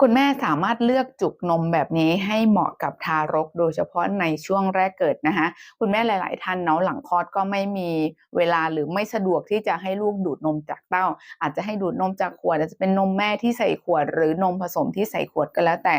คุณแม่สามารถเลือกจุกนมแบบนี้ให้เหมาะกับทารกโดยเฉพาะในช่วงแรกเกิดนะคะคุณแม่หลาย ๆ ท่านเนาะหลังคลอดก็ไม่มีเวลาหรือไม่สะดวกที่จะให้ลูกดูดนมจากเต้า อาจจะให้ดูดนมจากขวดอาจจะเป็นนมแม่ที่ใส่ขวด หรือนมผสมที่ใส่ขวดก็แล้วแต่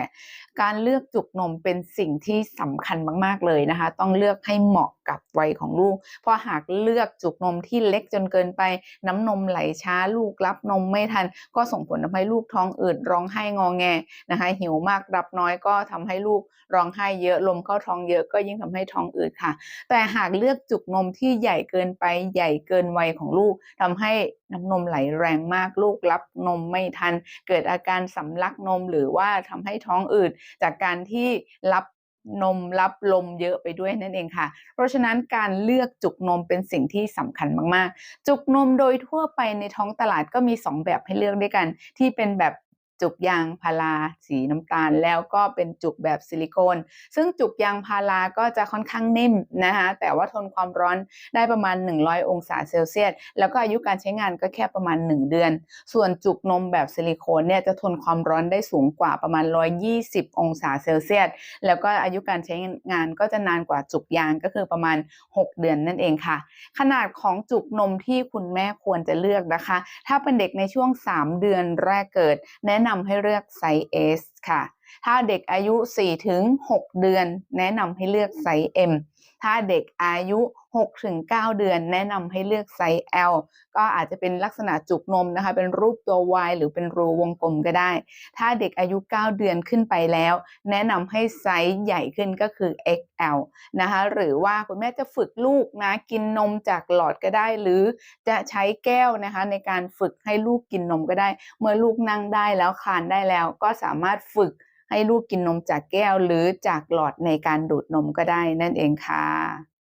การเลือกจุกนมเป็นสิ่งที่สำคัญมาก ๆ เลยนะคะ ต้องเลือกให้เหมาะกับวัยของลูก เพราะหากเลือกจุกนมที่เล็กจนเกินไป น้ำนมไหลช้าลูกรับนมไม่ทัน ก็ส่งผลทำให้ลูกท้องอืดร้องไห้งอแงนะคะหิวมากรับน้อยก็ทำให้ลูกร้องไห้เยอะลมเข้าท้องเยอะก็ยิ่งทำให้ท้องอืดค่ะ แต่หากเลือกจุกนมที่ใหญ่เกินไปใหญ่เกินวัยของลูกทำให้น้ำนมไหลแรงมากลูกรับนมไม่ทัน เกิดอาการสำลักนมหรือว่าทำให้ท้องอืดจากการที่รับนมรับลมเยอะไปด้วยนั่นเองค่ะ เพราะฉะนั้นการเลือกจุกนมเป็นสิ่งที่สำคัญมาก ๆ จุกนมโดยทั่วไปในท้องตลาดก็มี 2 แบบให้เลือกด้วยกัน ที่เป็นแบบ จุกยางพาราสีน้ำตาล แล้วก็เป็นจุกแบบซิลิโคน ซึ่งจุกยางพาราก็จะค่อนข้างนิ่มนะคะแต่ว่าทนความร้อนได้ประมาณ 100 องศาเซลเซียส แล้วก็อายุการใช้งานก็แค่ประมาณ 1 เดือน ส่วนจุกนมแบบซิลิโคนเนี่ยจะทนความร้อนได้สูงกว่าประมาณ 120 องศาเซลเซียส แล้วก็อายุการใช้งานก็จะนานกว่าจุกยางก็คือประมาณ 6 เดือนนั่นเองค่ะ ขนาดของจุกนมที่คุณแม่ควรจะเลือกนะคะ ถ้าเป็นเด็กในช่วง 3 เดือนแรกเกิดแนะนำให้เลือกไซส์ S ค่ะ ถ้าเด็กอายุ 4-6 เดือน แนะนำให้เลือกไซส์ M ถ้าเด็กอายุ 6-9 เดือน แนะนำให้เลือกไซส์ L ก็อาจจะเป็นลักษณะจุกนมนะคะ เป็นรูปตัว Y หรือเป็นรูวงกลมก็ได้ ถ้าเด็กอายุ 9 เดือนขึ้นไปแล้ว แนะนำให้ไซส์ใหญ่ขึ้นก็คือ XL นะคะหรือว่าคุณแม่จะฝึกลูกนะกินนมจากหลอดก็ได้ หรือจะใช้แก้วนะคะในการฝึกให้ลูกกินนมก็ได้ เมื่อลูกนั่งได้แล้วคลานได้แล้ว ก็สามารถฝึกให้ลูกกินนมจากแก้วหรือจากหลอดในการดูดนมก็ได้นั่นเองค่ะ